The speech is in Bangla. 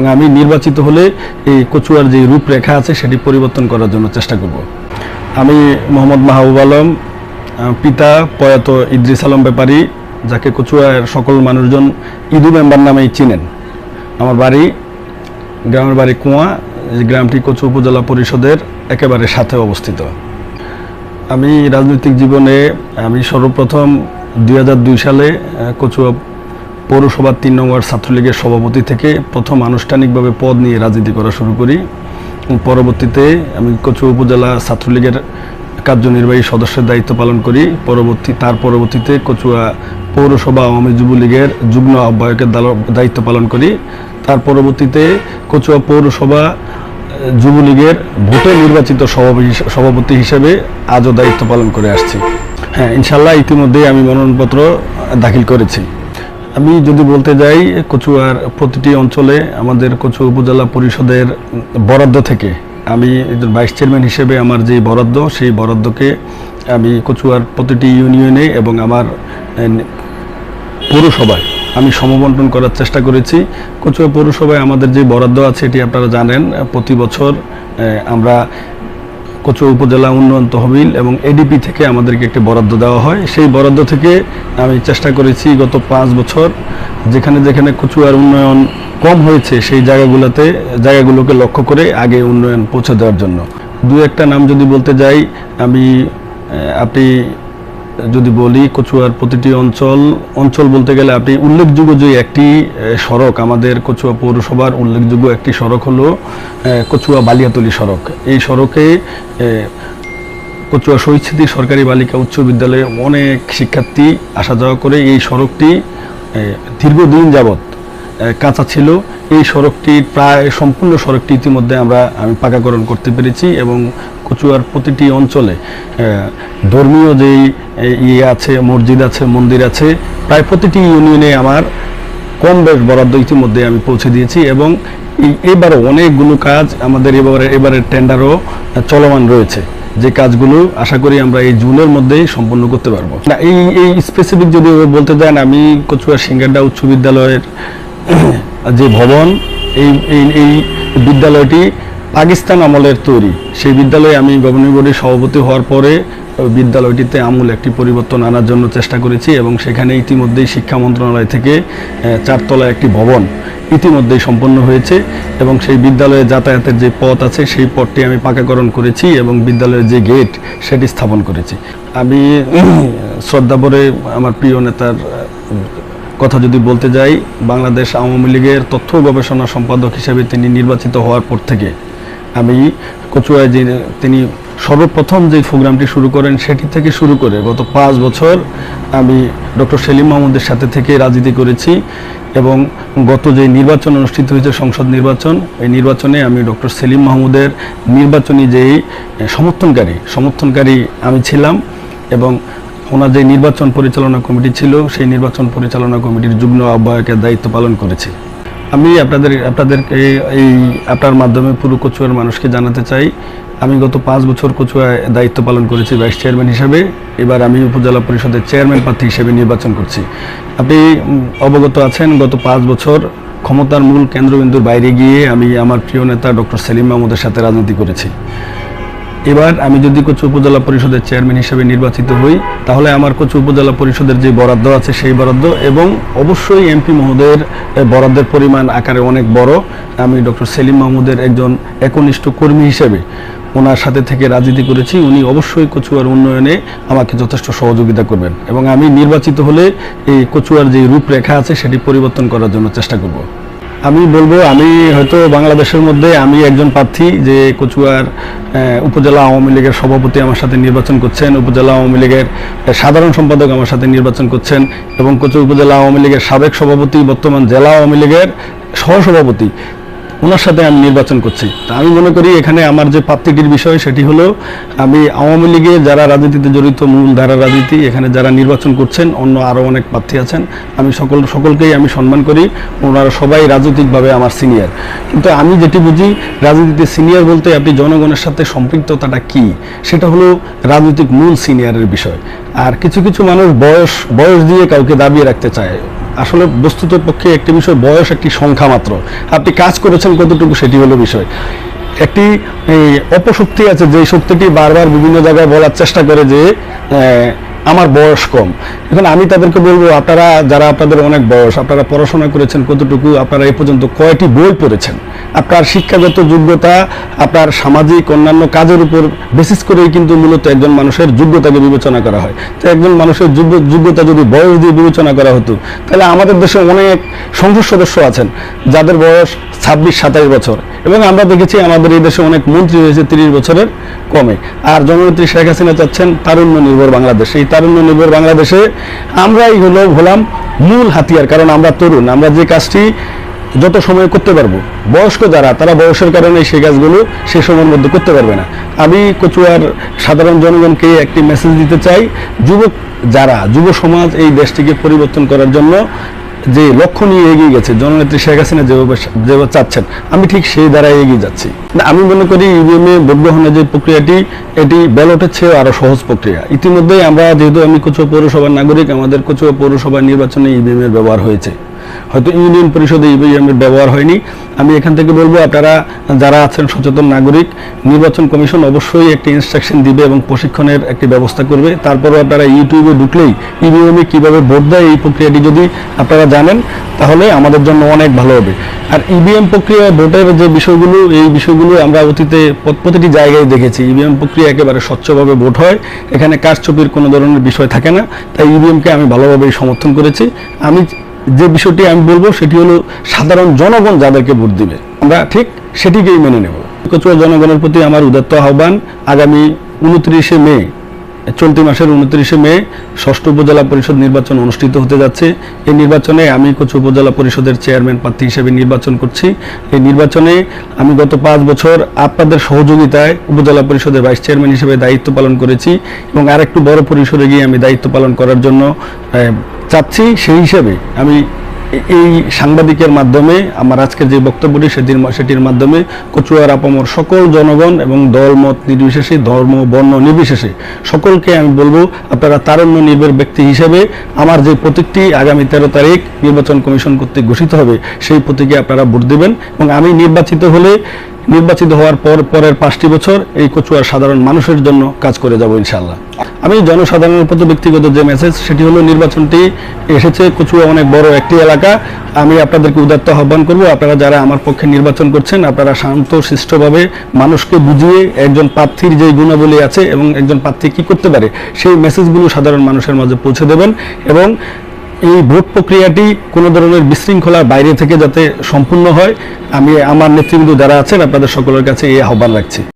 এবং আমি নির্বাচিত হলে এই কচুয়ার যে রূপরেখা আছে সেটি পরিবর্তন করার জন্য চেষ্টা করব। আমি মোহাম্মদ মাহবুব আলম পিতা প্রয়াত ইদ্রিস আলম ব্যাপারী, যাকে কচুয়ার সকল মানুষজন ইদু মেম্বার নামেই চিনেন। আমার বাড়ি, গ্রামের বাড়ি কুয়া গ্রামটি কচু উপজেলা পরিষদের একেবারে সাথে অবস্থিত। আমি রাজনৈতিক জীবনে, আমি সর্বপ্রথম দু হাজার দুই সালে কচুয়া পৌরসভার তিন নম্বর ছাত্রলীগের সভাপতি থেকে প্রথম আনুষ্ঠানিকভাবে পদ নিয়ে রাজনীতি করা শুরু করি। পরবর্তীতে আমি কচু উপজেলা ছাত্রলীগের কার্যনির্বাহী সদস্যের দায়িত্ব পালন করি। পরবর্তী, তার পরবর্তীতে কচুয়া পৌরসভা আওয়ামী যুবলীগের যুগ্ম আহ্বায়কের দায়িত্ব পালন করি। তার পরবর্তীতে কচুয়া পৌরসভা যুবলীগের ভোটে নির্বাচিত সভাপতি হিসেবে আজও দায়িত্ব পালন করে আসছি। হ্যাঁ ইনশাল্লাহ ইতিমধ্যেই আমি মনোনয়নপত্র দাখিল করেছি। আমি যদি বলতে যাই, কচুয়ার প্রতিটি অঞ্চলে আমাদের কচু উপজেলা পরিষদের বরাদ্দ থেকে আমি একজন ভাইস চেয়ারম্যান হিসেবে আমার যে বরাদ্দ, সেই বরাদ্দকে আমি কচুয়ার প্রতিটি ইউনিয়নে এবং আমার পৌরসভায় আমি সমবন্টন করার চেষ্টা করেছি। কচুয়া পৌরসভায় আমাদের যে বরাদ্দ আছে, এটি আপনারা জানেন, প্রতি বছর আমরা কচুয়া উপজেলা উন্নয়ন তহবিল এবং এডিপি থেকে আমাদেরকে একটি বরাদ্দ দেওয়া হয়। সেই বরাদ্দ থেকে আমি চেষ্টা করেছি গত পাঁচ বছর, যেখানে যেখানে কচুয়ার উন্নয়ন কম হয়েছে, সেই জায়গাগুলোতে, জায়গাগুলোকে লক্ষ্য করে আগে উন্নয়ন পৌঁছে দেওয়ার জন্য। দু একটা নাম যদি বলতে যাই, আমি আপনি যদি বলি কচুয়ার প্রতিটি অঞ্চল অঞ্চল বলতে গেলে আপনি উল্লেখযোগ্য যে একটি সড়ক, আমাদের কচুয়া পৌরসভার উল্লেখযোগ্য একটি সড়ক হলো কচুয়া বালিয়াতলি সড়ক। এই সড়কে কচুয়া শহীদ সরকারি বালিকা উচ্চ বিদ্যালয়ে অনেক শিক্ষার্থী আসা যাওয়া করে। এই সড়কটি দীর্ঘদিন যাবৎ কাঁচা ছিল। এই সড়কটি প্রায় সম্পূর্ণ সড়কটি ইতিমধ্যে আমরা, আমি পাকাকরণ করতে পেরেছি এবং কচুয়ার প্রতিটি অঞ্চলে ধর্মীয় যে ইয়ে আছে, মসজিদ আছে, মন্দির আছে, প্রায় প্রতিটি ইউনিয়নে আমার কম বেশ বরাদ্দ ইতিমধ্যে আমি পৌঁছে দিয়েছি এবং এবারও অনেকগুলো কাজ আমাদের এবারে এবারের টেন্ডারও চলমান রয়েছে। যে কাজগুলো আশা করি আমরা এই জুনের মধ্যেই সম্পন্ন করতে পারব। না, এই এই স্পেসিফিক যদি বলতে দেন, আমি কচুয়া সিঙ্গাড্ডা উচ্চ বিদ্যালয়ের যে ভবন এই এই বিদ্যালয়টি পাকিস্তান আমলের তৈরি। সেই বিদ্যালয়ে আমি গভর্নিং বডির সভাপতি হওয়ার পরে বিদ্যালয়টিতে আমূল একটি পরিবর্তন আনার জন্য চেষ্টা করেছি এবং সেখানে ইতিমধ্যেই শিক্ষা মন্ত্রণালয় থেকে চারতলা একটি ভবন ইতিমধ্যেই সম্পন্ন হয়েছে এবং সেই বিদ্যালয়ে যাতায়াতের যে পথ আছে সেই পথটি আমি পাকাকরণ করেছি এবং বিদ্যালয়ের যে গেট সেটি স্থাপন করেছি। আমি শ্রদ্ধাভরে আমার প্রিয় নেতার কথা যদি বলতে যাই, বাংলাদেশ আওয়ামী লীগের তথ্য গবেষণা সম্পাদক হিসেবে তিনি নির্বাচিত হওয়ার পর থেকে আমি কচুয়ায় যে তিনি সর্বপ্রথম যে প্রোগ্রামটি শুরু করেন সেটি থেকে শুরু করে গত পাঁচ বছর আমি ডক্টর সেলিম মাহমুদের সাথে থেকে রাজনীতি করেছি এবং গত যে নির্বাচন অনুষ্ঠিত হয়েছে, সংসদ নির্বাচন, এই নির্বাচনে আমি ডক্টর সেলিম মাহমুদের নির্বাচনী যেই সমর্থনকারী সমর্থনকারী আমি ছিলাম এবং ওনার যে নির্বাচন পরিচালনা কমিটি ছিল, সেই নির্বাচন পরিচালনা কমিটির যুগ্ম আহ্বায়কের দায়িত্ব পালন করেছি। আমি আপনাদের, আপনাদেরকে এই আপনার মাধ্যমে পুরো কচুয়ার মানুষকে জানাতে চাই। আমি গত পাঁচ বছর কচুয়ায় দায়িত্ব পালন করেছি ভাইস চেয়ারম্যান হিসাবে। এবার আমি উপজেলা পরিষদের চেয়ারম্যান প্রার্থী হিসেবে নির্বাচন করছি। আপনি অবগত আছেন, গত পাঁচ বছর ক্ষমতার মূল কেন্দ্রবিন্দুর বাইরে গিয়ে আমি আমার প্রিয় নেতা ডক্টর সেলিম মাহমুদের সাথে রাজনীতি করেছি। এবার আমি যদি কচু উপজেলা পরিষদের চেয়ারম্যান হিসেবে নির্বাচিত হই, তাহলে আমার কচু উপজেলা পরিষদের যে বরাদ্দ আছে সেই বরাদ্দ এবং অবশ্যই এমপি মহোদয়ের বরাদ্দের পরিমাণ আকারে অনেক বড়। আমি ডক্টর সেলিম মাহমুদের একজন একনিষ্ঠ কর্মী হিসেবে ওনার সাথে থেকে রাজনীতি করেছি। উনি অবশ্যই কচুয়ার উন্নয়নে আমাকে যথেষ্ট সহযোগিতা করবেন এবং আমি নির্বাচিত হলে এই কচুয়ার যে রূপরেখা আছে সেটি পরিবর্তন করার জন্য চেষ্টা করব। আমি বলব, আমি হয়তো বাংলাদেশের মধ্যে আমি একজন প্রার্থী যে কচুয়ার উপজেলা আওয়ামী লীগের সভাপতি আমার সাথে নির্বাচন করছেন, উপজেলা আওয়ামী লীগের সাধারণ সম্পাদক আমার সাথে নির্বাচন করছেন এবং কচু উপজেলা আওয়ামী লীগের সাবেক সভাপতি, বর্তমান জেলা আওয়ামী লীগের সহসভাপতি। ওনার সাথে আমি নির্বাচন করছি। তা আমি মনে করি এখানে আমার যে প্রার্থীটির বিষয় সেটি হলো, আমি আওয়ামী লীগে যারা রাজনীতিতে জড়িত, মূল ধারা রাজনীতি, এখানে যারা নির্বাচন করছেন, অন্য আরও অনেক প্রার্থী আছেন, আমি সকল, সকলকেই আমি সম্মান করি, ওনারা সবাই রাজনৈতিকভাবে আমার সিনিয়র কিন্তু আমি যেটি বুঝি, রাজনীতিতে সিনিয়র বলতে আপনি জনগণের সাথে সম্পৃক্ততাটা কি? সেটা হলো রাজনৈতিক মূল সিনিয়রের বিষয়। আর কিছু কিছু মানুষ বয়স বয়স দিয়ে কাউকে দাবিয়ে রাখতে চায়। আসলে বস্তুত পক্ষে একটি বিষয়, বয়স একটি সংখ্যা মাত্র। আপনি কাজ করেছেন কতটুকু সেটি হলো বিষয়। একটি অপশক্তি আছে যে শক্তিটি বারবার বিভিন্ন জায়গায় বলার চেষ্টা করে যে আমার বয়স কম। এখন আমি তাদেরকে বলব, আপনারা যারা আপনাদের অনেক বয়স, আপনারা পড়াশোনা করেছেন কতটুকু, আপনারা এই পর্যন্ত কয়টি বই পড়েছেন? আপনার শিক্ষাগত যোগ্যতা, আপনার সামাজিক অন্যান্য কাজের উপর বেসিস করেই কিন্তু মূলত একজন মানুষের যোগ্যতাকে বিবেচনা করা হয়। তো একজন মানুষের যোগ্য- যোগ্যতা যদি বয়স দিয়ে বিবেচনা করা হতো, তাহলে আমাদের দেশে অনেক সংসদ সদস্য আছেন। যাদের বয়স ছাব্বিশ সাতাশ বছর। এবং আমরা দেখেছি আমাদের এই দেশে অনেক মন্ত্রী হয়েছে তিরিশ বছরের কমে। আর জননেত্রী শেখ হাসিনা চাচ্ছেন তারুণ্য নির্ভর বাংলাদেশ। এই তারুণ্য নির্ভর বাংলাদেশে আমরাই হলো হলাম মূল হাতিয়ার, কারণ আমরা তরুণ। আমরা যে কাজটি যত সময় করতে পারব, বয়স্ক যারা, তারা বয়সের কারণে সেই কাজগুলো সে সময়ের মধ্যে করতে পারবে না। আমি কচুয়ার সাধারণ জনগণকে একটি মেসেজ দিতে চাই, যুবক যারা, যুব সমাজ এই দেশটিকে পরিবর্তন করার জন্য যে লক্ষ্য নিয়ে এগিয়ে গেছে, জননেত্রী শেখ হাসিনা যেভাবে যেভাবে চাচ্ছেন, আমি ঠিক সেই দ্বারা এগিয়ে যাচ্ছি। আমি মনে করি ইভিএম ভোট গ্রহণের যে প্রক্রিয়াটি, এটি ব্যালটের চেয়েও আরও সহজ প্রক্রিয়া। ইতিমধ্যেই আমরা যেহেতু আমি কচুয়া পৌরসভার নাগরিক, আমাদের কচুয়া পৌরসভা নির্বাচনে ইভিএম এর ব্যবহার হয়েছে। হয়তো ইউনিয়ন পরিষদে ইভিএম এর ব্যবহার হয়নি। আমি এখান থেকে বলব, আপনারা যারা আছেন সচেতন নাগরিক, নির্বাচন কমিশন অবশ্যই একটি ইনস্ট্রাকশন দিবে এবং প্রশিক্ষণের একটি ব্যবস্থা করবে। তারপরও আপনারা ইউটিউবে ঢুকলেই ইভিএম কীভাবে ভোট দেয় এই প্রক্রিয়াটি যদি আপনারা জানেন, তাহলে আমাদের জন্য অনেক ভালো হবে। আর ইভিএম প্রক্রিয়া ভোটের যে বিষয়গুলো, এই বিষয়গুলো আমরা অতীতে প্রতিটি জায়গায় দেখেছি। ইভিএম প্রক্রিয়া একেবারে স্বচ্ছভাবে ভোট হয়। এখানে কারচুপির কোনো ধরনের বিষয় থাকে না। তাই ইভিএমকে আমি ভালোভাবেই সমর্থন করেছি। আমি যে বিষয়টি আমি বলব, সেটি হলো সাধারণ জনগণ যাদেরকে ভোট দিবে, আমরা ঠিক সেটিকেই মেনে নেব। কচুয়া জনগণের প্রতি আমার উদাত্ত আহ্বান, আগামী উনত্রিশে মে চলতি মাসের উনত্রিশে মে ষষ্ঠ উপজেলা পরিষদ নির্বাচন অনুষ্ঠিত হতে যাচ্ছে। এই নির্বাচনে আমি কচু উপজেলা পরিষদের চেয়ারম্যান প্রার্থী হিসেবে নির্বাচন করছি। এই নির্বাচনে আমি গত পাঁচ বছর আপনাদের সহযোগিতায় উপজেলা পরিষদের ভাইস চেয়ারম্যান হিসেবে দায়িত্ব পালন করেছি এবং আরেকটু বড় পরিসরে গিয়ে আমি দায়িত্ব পালন করার জন্য চাচ্ছি। সেই হিসেবে আমি এই সাংবাদিকের মাধ্যমে, আমার আজকের যে বক্তব্যটি সেটির সেটির মাধ্যমে কচুয়ার আপামর সকল জনগণ এবং দলমত নির্বিশেষে, ধর্ম, বর্ণ নির্বিশেষে সকলকে আমি বলব, আপনারা তারণ্য নির্ভর ব্যক্তি হিসেবে আমার যে প্রতীকটি আগামী তেরো তারিখ নির্বাচন কমিশন কর্তৃক ঘোষিত হবে, সেই প্রতীকে আপনারা ভোট দেবেন এবং আমি নির্বাচিত হলে নির্বাচিত হওয়ার পর, পরের পাঁচটি বছর এই কচুয়ার সাধারণ মানুষের জন্য কাজ করে যাব ইনশাল্লাহ আমি জনসাধারণের প্রতি ব্যক্তিগত যে মেসেজ সেটি হলো নির্বাচনটি এসেছে, কচুয়া অনেক বড় একটি এলাকা। আমি আপনাদেরকে উদাত্ত আহ্বান করব, আপনারা যারা আমার পক্ষে নির্বাচন করছেন, আপনারা শান্ত, শিষ্টভাবে মানুষকে বুঝিয়ে একজন প্রার্থীর যে গুণাবলী আছে এবং একজন প্রার্থী কি করতে পারে, সেই মেসেজগুলো সাধারণ মানুষের মাঝে পৌঁছে দেবেন এবং এই ভোট প্রক্রিয়াটি কোনো ধরনের বিশৃঙ্খলার বাইরে থেকে যাতে সম্পূর্ণ হয়, আমি আমার নেতৃবৃন্দ যারা আছেন আপনাদের সকলের কাছে এই আহ্বান রাখছি।